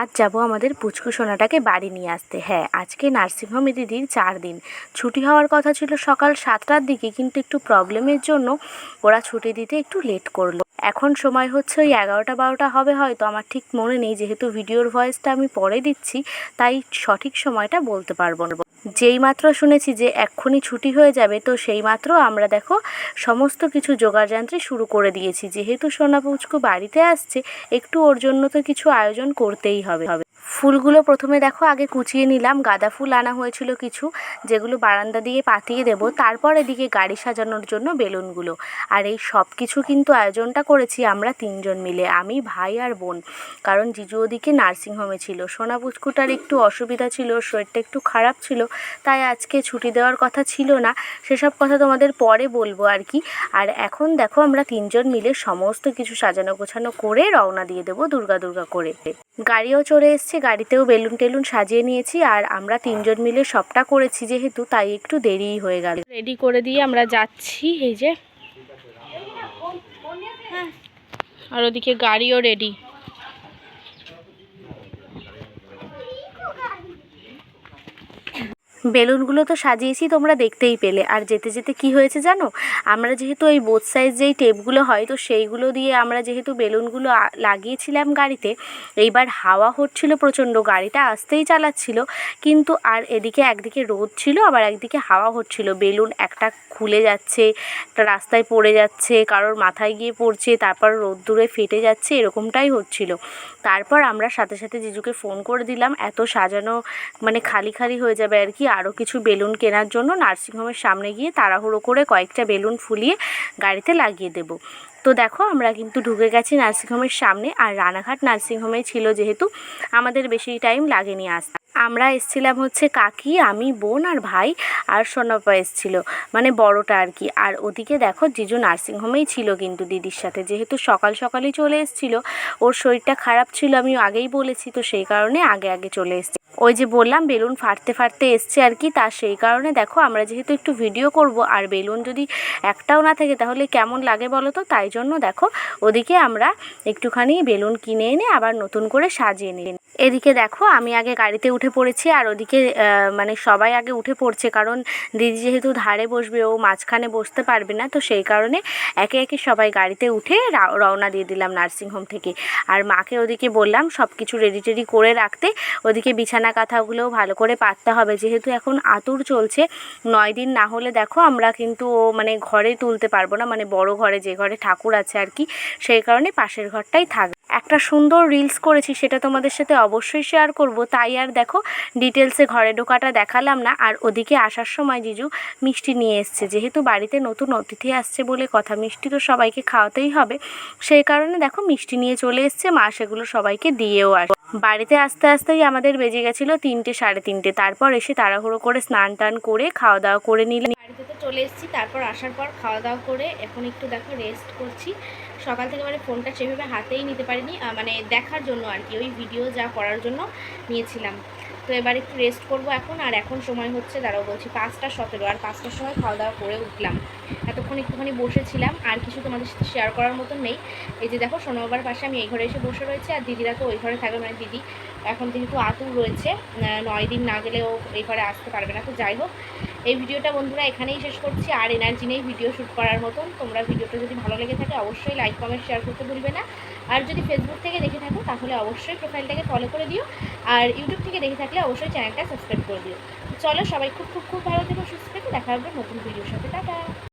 আজ যাব আমাদের পুচকু সোনাটাকে বাড়ি নিয়ে আসতে। হ্যাঁ আজকে নার্সিংহোমে দিদির চার দিন। ছুটি হওয়ার কথা ছিল সকাল সাতটার দিকে, কিন্তু একটু প্রবলেমের জন্য ওরা ছুটি দিতে একটু লেট করল। এখন সময় হচ্ছে ওই এগারোটা বারোটা হবে হয়তো, আমার ঠিক মনে নেই। যেহেতু ভিডিওর ভয়েসটা আমি পরে দিচ্ছি, তাই সঠিক সময়টা বলতে পারব না। যেই মাত্র শুনেছি যে এক্ষুনি ছুটি হয়ে যাবে, তো সেই মাত্র আমরা দেখো সমস্ত কিছু যোগাযন্ত্রে শুরু করে দিয়েছি। যেহেতু সোনা পুচকু বাড়িতে আসছে, একটু ওর জন্য তো কিছু আয়োজন করতেই হবে হবে। ফুলগুলো প্রথমে দেখো, আগে কুচিয়ে নিলাম। গাঁদা ফুল আনা হয়েছিল কিছু, যেগুলো বারান্দা দিয়ে পাতিয়ে দেব। তারপর এদিকে গাড়ি সাজানোর জন্য বেলুনগুলো। আর এই সব কিছু কিন্তু আয়োজনটা করেছি আমরা তিনজন মিলে, আমি, ভাই আর বোন। কারণ জিজু ওদিকে নার্সিংহোমে ছিল। সোনা পুচকুটার একটু অসুবিধা ছিল, শরীরটা একটু খারাপ ছিল, তাই আজকে ছুটি দেওয়ার কথা ছিল না। সেসব কথা তোমাদের পরে বলব আর কি। আর এখন দেখো, আমরা তিনজন মিলে সমস্ত কিছু সাজানো গোছানো করে রওনা দিয়ে দেবো দুর্গা দুর্গা করে। গাড়িও চলে এসছে গাড়িতেও বেলুন টেলুন সাজিয়ে নিয়েছি আর আমরা তিনজন মিলে সবটা করেছি যেহেতু, তাই একটু দেরিই হয়ে গেল। রেডি করে দিয়ে আমরা যাচ্ছি, এই যে। আর ওদিকে গাড়িও রেডি বেলুনগুলো তো সাজিয়েছি, তোমরা দেখতেই পেলে। আর যেতে যেতে কি হয়েছে জানো? আমরা যেহেতু ওই বোথ সাইজ যেই টেপগুলো হয়, তো সেইগুলো দিয়ে আমরা যেহেতু বেলুনগুলো লাগিয়েছিলাম গাড়িতে, এইবার হাওয়া হচ্ছিল প্রচণ্ড, গাড়িটা আসতেই চালাচ্ছিল। কিন্তু আর এদিকে একদিকে রোদ ছিল, আবার একদিকে হাওয়া হচ্ছিল। বেলুন একটা খুলে যাচ্ছে, একটা রাস্তায় পড়ে যাচ্ছে, কারোর মাথায় গিয়ে পড়ছে, তারপর রোদ দূরে ফেটে যাচ্ছে, এরকমটাই হচ্ছিল। তারপর আমরা সাথে সাথে জিজুকে ফোন করে দিলাম, এত সাজানো মানে খালি খালি হয়ে যাবে আর কি। আরও কিছু বেলুন কেনার জন্য নার্সিংহোমের সামনে গিয়ে তাড়াহুড়ো করে কয়েকটা বেলুন ফুলিয়ে গাড়িতে লাগিয়ে দেব। তো দেখো, আমরা কিন্তু ঢুকে গেছি নার্সিংহোমের সামনে, আর রানাঘাট নার্সিংহোমে ছিল যেহেতু আমাদের বেশি টাইম লাগেনি আসতে। আমরা এসছিলাম হচ্ছে কাকি, আমি, বোন আর ভাই আর সোনাপা এসছিল মানে বড়টা আর কি। আর ওদিকে দেখো, জিজু নার্সিংহোমেই ছিল কিন্তু দিদির সাথে, যেহেতু সকাল সকালই চলে এসছিল। ওর শরীরটা খারাপ ছিল আমি আগেই বলেছি, তো সেই কারণে আগে আগে চলে এসছে। ওই যে বললাম, বেলুন ফাটতে ফাটতে এসছে আর কি, তা সেই কারণে দেখো আমরা যেহেতু একটু ভিডিও করব, আর বেলুন যদি একটাও না থাকে তাহলে কেমন লাগে বলো তো? তাই জন্য দেখো, ওদিকে আমরা একটুখানি বেলুন কিনে এনে আবার নতুন করে সাজিয়ে নিই। এদিকে দেখো, আমি আগে গাড়িতে উঠে পড়েছি আর ওদিকে মানে সবাই আগে উঠে পড়ছে কারণ দিদি যেহেতু ধারে বসবে, ও মাঝখানে বসতে পারবে না, তো সেই কারণে একে একে সবাই গাড়িতে উঠে রওনা দিয়ে দিলাম নার্সিংহোম থেকে। আর মাকে ওদিকে বললাম সব কিছু রেডি টেডি করে রাখতে, ওদিকে বিছানা কাঁথাগুলোও ভালো করে পাততে হবে, যেহেতু এখন আতুর চলছে, নয় দিন না হলে দেখো আমরা কিন্তু ও মানে ঘরে তুলতে পারব না মানে বড় ঘরে যে ঘরে ঠাকুর আছে আর কি, সেই কারণে পাশের ঘরটাই থাকবে একটা সুন্দর রিলস করেছি, সেটা তোমাদের সাথে অবশ্যই শেয়ার করব। তাই আর দেখো ডিটেলসে ঘরে ঢোকাটা দেখালাম না। আর ওদিকে আসার সময় জিজু মিষ্টি নিয়ে এসছে। যেহেতু বাড়িতে নতুন অতিথি আসছে বলে কথা, মিষ্টি তো সবাইকে খাওয়াতেই হবে। সেই কারণে দেখো, মিষ্টি নিয়ে চলে এসছে। মা সেগুলো সবাইকে দিয়েও আসে বাড়িতে আসতে আসতেই আমাদের বেজে গেছিল তিনটে, সাড়ে তিনটে। তারপর এসে তাড়াহুড়ো করে স্নান টান করে খাওয়া দাওয়া করে তো চলে এসেছি, তারপর আসার পর খাওয়া দাওয়া করে এখন একটু দেখো রেস্ট করছি। সকাল থেকে মানে ফোনটা সেভাবে হাতেই নিতে পারিনি মানে দেখার জন্য আর কি, ওই ভিডিও যা করার জন্য নিয়েছিলাম। তো এবার একটু রেস্ট করব এখন, আর এখন সময় হচ্ছে দাঁড়াও বলছি পাঁচটা সতেরো, আর পাঁচটার সময় খাওয়া দাওয়া করে উঠলাম। এতক্ষণ একটুখানি বসেছিলাম, আর কিছু তোমাদের সাথে শেয়ার করার মতন নেই। এই যে দেখো সোনাবার পাশে আমি এই ঘরে এসে বসে রয়েছে, আর দিদিরা তো ওই ঘরে থাকবে মানে দিদি। এখন যেহেতু আতুর রয়েছে নয় দিন না গেলেও এই ঘরে আসতে পারবে না, তো যাই হোক। এই ভিডিওটা বন্ধুরা এখানেই শেষ করছি। আর এনার্জি নেই ভিডিও শ্যুট করার মতন। তোমরা ভিডিওটা যদি ভালো লেগে থাকে, অবশ্যই লাইক কমেন্ট শেয়ার করতে ভুলবে না। আর যদি ফেসবুক থেকে দেখে থাকো, তাহলে অবশ্যই প্রোফাইলটাকে ফলো করে দিও। আর ইউটিউব থেকে দেখে থাকলে অবশ্যই চ্যানেলটা সাবস্ক্রাইব করে দিও। চলো সবাই খুব খুব খুব ভালো থেকো, সুস্থ থেকে। দেখা হবে নতুন ভিডিওর সাথে। টাটা!